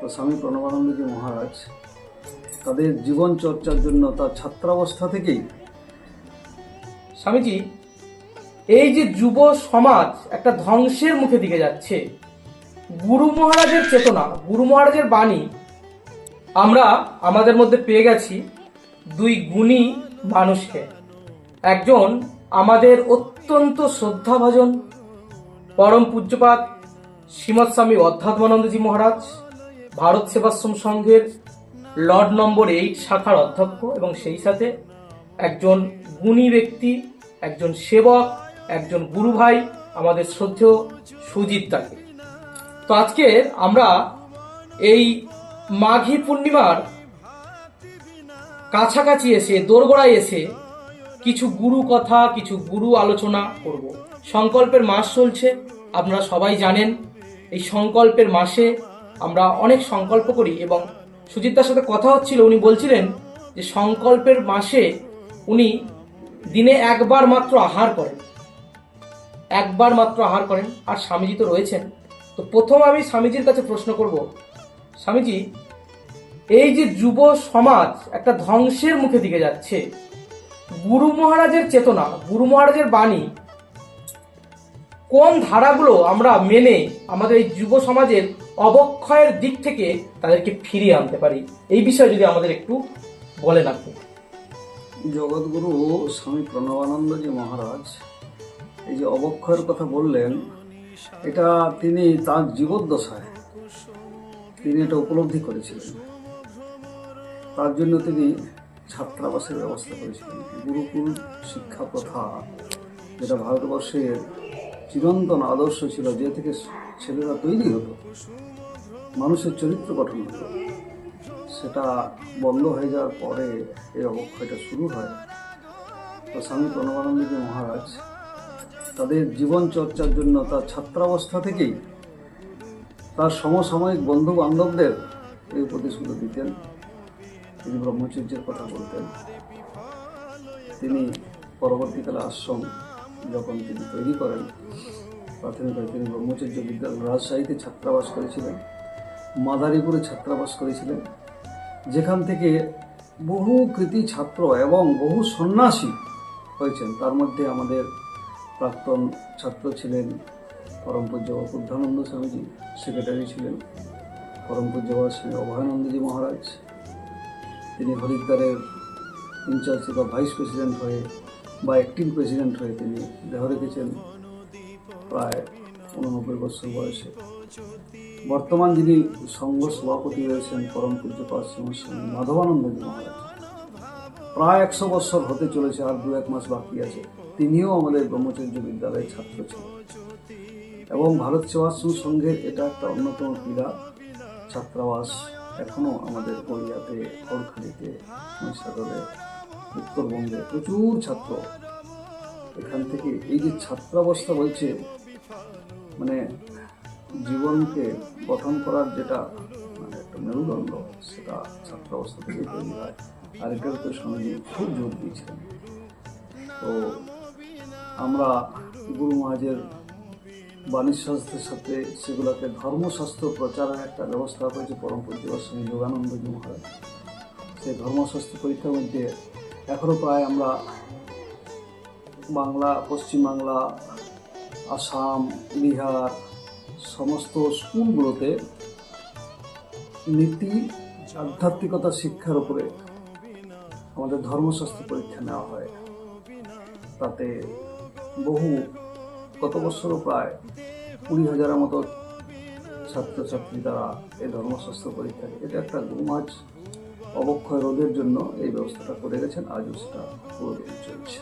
তো স্বামী প্রণবানন্দজি মহারাজ, তাদের জীবন চর্চার জন্য তার ছাত্রাবস্থা থেকেই। স্বামীজি, এই যে যুব সমাজ একটা ধ্বংসের মুখে দিকে যাচ্ছে, গুরু মহারাজের চেতনা, গুরু মহারাজের বাণী, আমরা আমাদের মধ্যে পেয়ে গেছি দুই গুণী মানুষকে। একজন আমাদের অত্যন্ত শ্রদ্ধাভাজন, পরম পূজ্যপাত শ্রীমৎ স্বামী অধ্যাত্মানন্দজি মহারাজ ভারত সেবাশ্রম সংঘের লর্ড নম্বর এইট শাখার অধ্যক্ষ এবং সেই সাথে একজন গুণী ব্যক্তি, একজন সেবক, একজন গুরু ভাই আমাদের শ্রদ্ধেয় সুজিত তাকে তো আজকে আমরা এই মাঘী পূর্ণিমার কাছাকাছি এসে, দোরগোড়ায় এসে কিছু গুরু কথা, কিছু গুরু আলোচনা করব। সংকল্পের মাস চলছে, আপনারা সবাই জানেন, এই সংকল্পের মাসে আমরা অনেক সংকল্প করি এবং সুজিতদার সাথে কথা হচ্ছিল, উনি বলছিলেন যে সংকল্পের মাসে উনি দিনে একবার মাত্র আহার করেন। একবার মাত্র আহার করেন, আর স্বামীজি তো রয়েছেন। তো প্রথম আমি স্বামীজির কাছে প্রশ্ন করব, স্বামীজি, এই যে যুব সমাজ একটা ধ্বংসের মুখে দিকে যাচ্ছে, গুরু মহারাজের চেতনা, গুরু মহারাজের বাণী, কোন ধারাগুলো আমরা মেনে আমাদের এই যুব সমাজের অবক্ষয়ের দিক থেকে তাদেরকে ফিরিয়ে আনতে পারি। এই বিষয়ে যদি আমাদের একটু বলেন আপনি। জগৎগুরু স্বামী প্রণবানন্দজি মহারাজ, এই যে অবক্ষয়ের কথা বললেন, এটা তিনি তার জীবদ্দশায় তিনি এটা উপলব্ধি করেছিলেন। তার জন্য তিনি ছাত্রাবাসের ব্যবস্থা করেছিলেন। গুরুকুল শিক্ষা প্রথা, যেটা ভারতবর্ষের চিরন্তন আদর্শ ছিল, যে থেকে ছেলেরা তৈরি হতো, মানুষের চরিত্র গঠন হতো। সেটা বন্ধ হয়ে যাওয়ার পরে এই অবক্ষয়টা শুরু হয়। তো স্বামী প্রণবানন্দজি মহারাজ তাদের জীবন চর্চার জন্য তার ছাত্রাবস্থা থেকেই তার সমসাময়িক বন্ধু বান্ধবদের এই উপদেশগুলো দিতেন। তিনি ব্রহ্মচর্যের কথা বলতেন। তিনি পরবর্তীকালে আশ্রম যখন তিনি তৈরি করেন। প্রাথমিকভাবে তিনি ব্রহ্মচর্য বিদ্যালয় রাজশাহীতে ছাত্রাবাস করেছিলেন, মাদারীপুরে ছাত্রাবাস করেছিলেন। যেখান থেকে বহু কৃতি ছাত্র এবং বহু সন্ন্যাসী হয়েছেন। তার মধ্যে আমাদের প্রাক্তন ছাত্র ছিলেন পরম পূজ্য বুদ্ধানন্দ স্বামীজি, সেক্রেটারি ছিলেন পরম পূজ্য স্বামী অভয়ানন্দজি মহারাজ। তিনি হরিদ্বারের ইনচার্জ বা ভাইস প্রেসিডেন্ট হয়ে বা অ্যাক্টিং প্রেসিডেন্ট হয়ে তিনি দেহ রেখেছেন প্রায় উননব্বই বছর বয়সে। বর্তমান যিনি সংঘ সভাপতি রয়েছেন পরম পূজ্যপাত শ্রীমস্বামী মাধবানন্দজি মহারাজ। প্রায় একশো বছর হতে চলেছে, আর দু এক মাস বাকি আছে। তিনিও আমাদের ব্রহ্মচর্য বিদ্যালয়ের ছাত্র ছিলেন। এবং ভারত সেবাশ্রম সংঘের এটা একটা অন্যতম ক্রীড়া, ছাত্রাবাস এখনও আমাদের গড়িয়াতে খড়খালিতে মহিষাদলে উত্তরবঙ্গে প্রচুর ছাত্র। এখান থেকে এই যে ছাত্রাবস্থা বলছে মানে জীবনকে গঠন করার যেটা মানে একটা মেরুদণ্ড, সেটা ছাত্রাবস্থা থেকে তৈরি হয়। আর এটার উপরে স্বামীজি খুব জোর দিয়েছিলেন। তো আমরা গুরু মহাজের বাণীশাস্ত্রের সাথে সেগুলোকে ধর্মশাস্ত্র প্রচারের একটা ব্যবস্থা করেছে পরম পূজ্য স্বামী যোগানন্দজি মহারাজ। সেই ধর্মশাস্ত্র পরীক্ষার মধ্যে এখনও প্রায় আমরা বাংলা, পশ্চিমবাংলা, আসাম, বিহার সমস্ত স্কুলগুলোতে নীতি, আধ্যাত্মিকতা, শিক্ষার উপরে আমাদের ধর্মশাস্ত্র পরীক্ষা নেওয়া হয়। তাতে বহু, গত বছরও প্রায় কুড়ি হাজারের মতো ছাত্রছাত্রী দ্বারা এই ধর্মশাস্ত্র পরীক্ষা এটা একটা গুমাজ অবক্ষয় রোধের জন্য এই ব্যবস্থাটা করে গেছেন আজও সেটা চলছে।